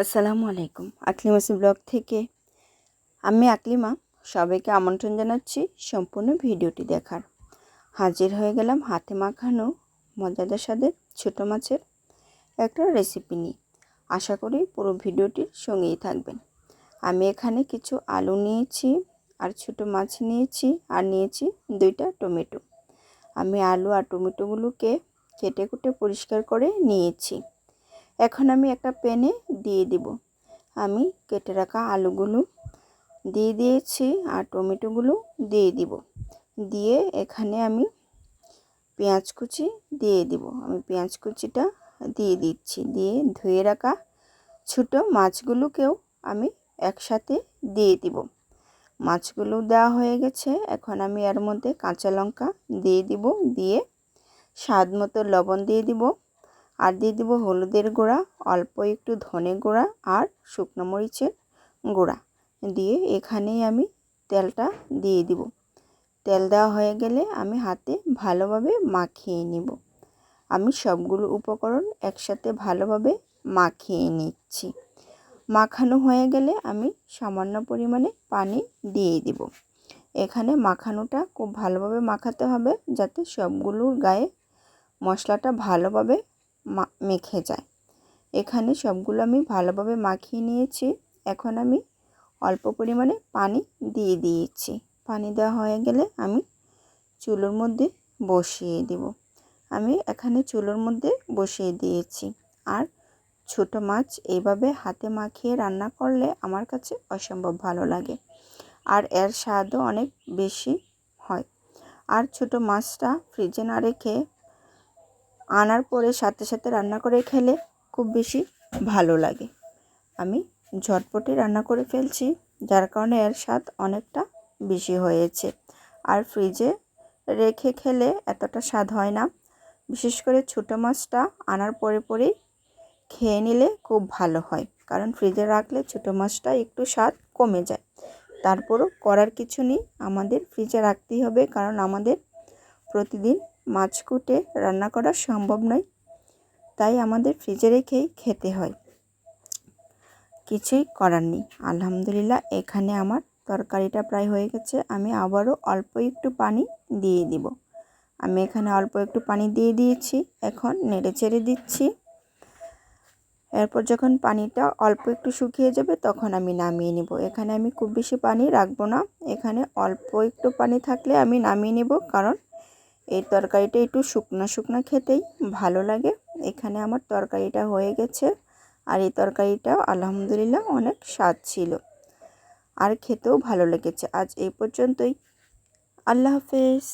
আসসালামু আলাইকুম। আকলিমাসি ব্লগ থেকে আমি আকলিমা সবাইকে আমন্ত্রণ জানাচ্ছি সম্পূর্ণ ভিডিওটি দেখার। হাজির হয়ে গেলাম হাতে মাখানো মজাদার স্বাদের ছোটো মাছের একটা রেসিপি নিয়ে। আশা করি পুরো ভিডিওটির সঙ্গেই থাকবেন। আমি এখানে কিছু আলু নিয়েছি, আর ছোটো মাছ নিয়েছি, আর নিয়েছি দুইটা টমেটো। আমি আলু আর টমেটোগুলোকে কেটে কুটে পরিষ্কার করে নিয়েছি। এখন আমি একটা প্যানে দিয়ে দিব। আমি কেটে রাখা আলুগুলো দিয়ে দিয়েছি আর টমেটোগুলো দিয়ে দিব। দিয়ে এখানে আমি পেঁয়াজ কুচি দিয়ে দিব। আমি পেঁয়াজ কুচিটা দিয়ে দিচ্ছি। দিয়ে ধুয়ে রাখা ছোটো মাছগুলোকেও আমি একসাথে দিয়ে দিব। মাছগুলো দেওয়া হয়ে গেছে। এখন আমি এর মধ্যে কাঁচা লঙ্কা দিয়ে দিব। দিয়ে স্বাদ মতো লবণ দিয়ে দিব। আর দিয়ে দেবো হলুদের গুঁড়া, অল্প একটু ধনে গুঁড়া আর শুকনো মরিচের গুঁড়া। দিয়ে এখানেই আমি তেলটা দিয়ে দিব। তেল দেওয়া হয়ে গেলে আমি হাতে ভালোভাবে মাখিয়ে নিব। আমি সবগুলো উপকরণ একসাথে ভালোভাবে মাখিয়ে নিচ্ছি। মাখানো হয়ে গেলে আমি সামান্য পরিমাণে পানি দিয়ে দিব। এখানে মাখানোটা খুব ভালোভাবে মাখাতে হবে যাতে সবগুলোর গায়ে মশলাটা ভালোভাবে মেখে যায়। এখানে সবগুলো আমি ভালোভাবে মাখিয়ে নিয়েছি। এখন আমি অল্প পরিমাণে পানি দিয়ে দিয়েছি। পানি দেওয়া হয়ে গেলে আমি চুলোর মধ্যে বসিয়ে দেব। আমি এখানে চুলোর মধ্যে বসিয়ে দিয়েছি। আর ছোট মাছ এইভাবে হাতে মাখিয়ে রান্না করলে আমার কাছে অসম্ভব ভালো লাগে। আর এর স্বাদও অনেক বেশি হয়। আর ছোট মাছটা ফ্রিজে না রেখে আনার পরে সাথে সাথে রান্না করে খেলে খুব বেশি ভালো লাগে। আমি ঝটপটে রান্না করে ফেলছি, যার কারণে এর স্বাদ অনেকটা বেশি হয়েছে। আর ফ্রিজে রেখে খেলে এতটা স্বাদ হয় না। বিশেষ করে ছোটো মাছটা আনার পরে পরেই খেয়ে নিলে খুব ভালো হয়, কারণ ফ্রিজে রাখলে ছোটো মাছটা একটু স্বাদ কমে যায়। তারপরও করার কিছু নেই, আমাদের ফ্রিজে রাখতেই হবে, কারণ আমাদের প্রতিদিন মাছ কুটে রান্না করা সম্ভব নয়। তাই আমাদের ফ্রিজে রেখেই খেতে হয়। কিছুই করার নেই। আলহামদুলিল্লাহ, এখানে আমার তরকারিটা প্রায় হয়ে গেছে। আমি আবারও অল্প একটু পানি দিয়ে দিব। আমি এখানে অল্প একটু পানি দিয়ে দিয়েছি। এখন নেড়ে চেড়ে দিচ্ছি। এরপর যখন পানিটা অল্প একটু শুকিয়ে যাবে, তখন আমি নামিয়ে নেব। এখানে আমি খুব বেশি পানি রাখব না। এখানে অল্প একটু পানি থাকলে আমি নামিয়ে নেব। কারণ এই তরকারিটা একটু শুকনো শুকনো খেতেই ভালো লাগে। এখানে আমার তরকারিটা হয়ে গেছে আর এই তরকারিটাও আলহামদুলিল্লাহ অনেক স্বাদ ছিল আর খেতেও ভালো লেগেছে। আজ এই পর্যন্তই। আল্লাহ হাফেজ।